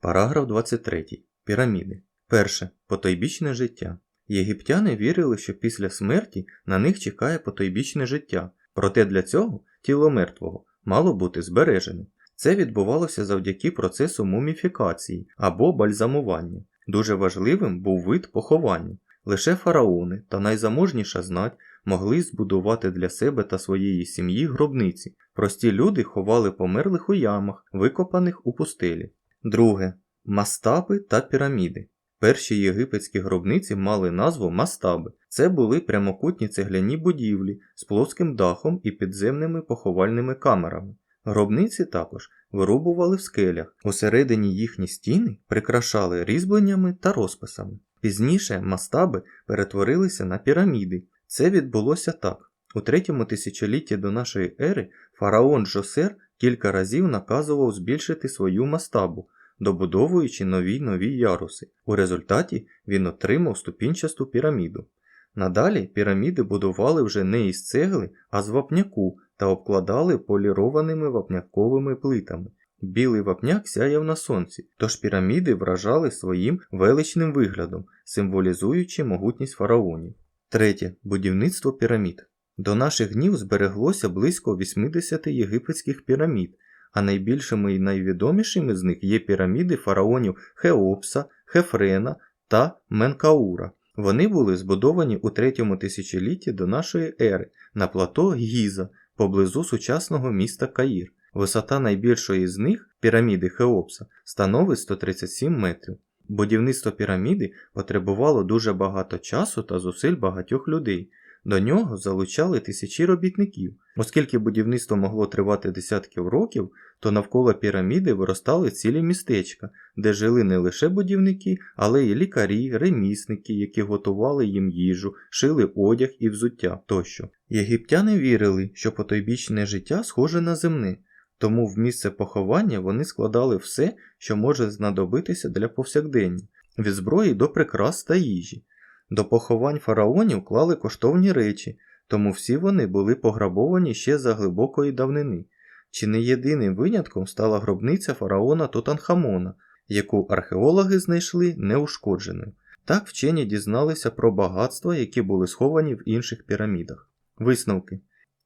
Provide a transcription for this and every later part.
Параграф 23. Піраміди. Перше. Потойбічне життя. Єгиптяни вірили, що після смерті на них чекає потойбічне життя, проте для цього тіло мертвого мало бути збережене. Це відбувалося завдяки процесу муміфікації або бальзамування. Дуже важливим був вид поховання. Лише фараони та найзаможніша знать могли збудувати для себе та своєї сім'ї гробниці. Прості люди ховали померлих у ямах, викопаних у пустелі. Друге. Мастаби та піраміди. Перші єгипетські гробниці мали назву мастаби. Це були прямокутні цегляні будівлі з плоским дахом і підземними поховальними камерами. Гробниці також вирубували в скелях. Усередині їхні стіни прикрашали різьбленнями та розписами. Пізніше мастаби перетворилися на піраміди. Це відбулося так. У третьому тисячолітті до нашої ери фараон Джосер кілька разів наказував збільшити свою мастабу, добудовуючи нові нові яруси. У результаті він отримав ступінчасту піраміду. Надалі піраміди будували вже не із цегли, а з вапняку та обкладали полірованими вапняковими плитами. Білий вапняк сяяв на сонці, тож піраміди вражали своїм величним виглядом, символізуючи могутність фараонів. Третє. Будівництво пірамід. До наших днів збереглося близько 80 єгипетських пірамід, а найбільшими і найвідомішими з них є піраміди фараонів Хеопса, Хефрена та Менкаура. Вони були збудовані у третьому тисячолітті до нашої ери на плато Гіза поблизу сучасного міста Каїр. Висота найбільшої з них, піраміди Хеопса, становить 137 метрів. Будівництво піраміди потребувало дуже багато часу та зусиль багатьох людей. До нього залучали тисячі робітників. Оскільки будівництво могло тривати десятків років, то навколо піраміди виростали цілі містечка, де жили не лише будівники, але й лікарі, ремісники, які готували їм їжу, шили одяг і взуття тощо. Єгиптяни вірили, що потойбічне життя схоже на земне, тому в місце поховання вони складали все, що може знадобитися для повсякдення, від зброї до прикрас та їжі. До поховань фараонів клали коштовні речі, тому всі вони були пограбовані ще за глибокої давнини. Чи не єдиним винятком стала гробниця фараона Тутанхамона, яку археологи знайшли неушкодженою. Так вчені дізналися про багатства, які були сховані в інших пірамідах. Висновки.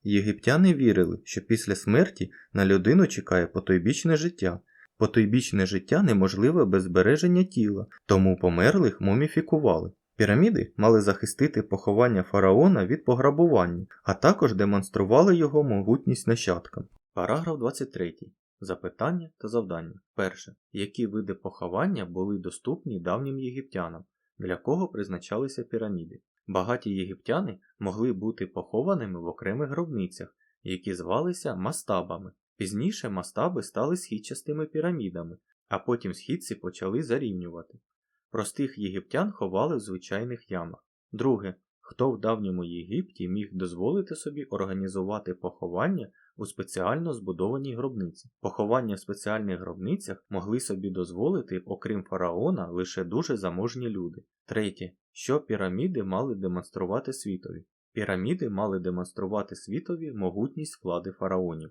Єгиптяни вірили, що після смерті на людину чекає потойбічне життя. Потойбічне життя неможливе без збереження тіла, тому померлих муміфікували. Піраміди мали захистити поховання фараона від пограбування, а також демонстрували його могутність нащадкам. Параграф 23. Запитання та завдання. Перше. Які види поховання були доступні давнім єгиптянам, для кого призначалися піраміди? Багаті єгиптяни могли бути похованими в окремих гробницях, які звалися мастабами. Пізніше мастаби стали східчастими пірамідами, а потім східці почали зарівнювати. Простих єгиптян ховали в звичайних ямах. Друге, хто в давньому Єгипті міг дозволити собі організувати поховання у спеціально збудованій гробниці. Поховання в спеціальних гробницях могли собі дозволити, окрім фараона, лише дуже заможні люди. Третє, що піраміди мали демонструвати світові. Піраміди мали демонструвати світові могутність влади фараонів.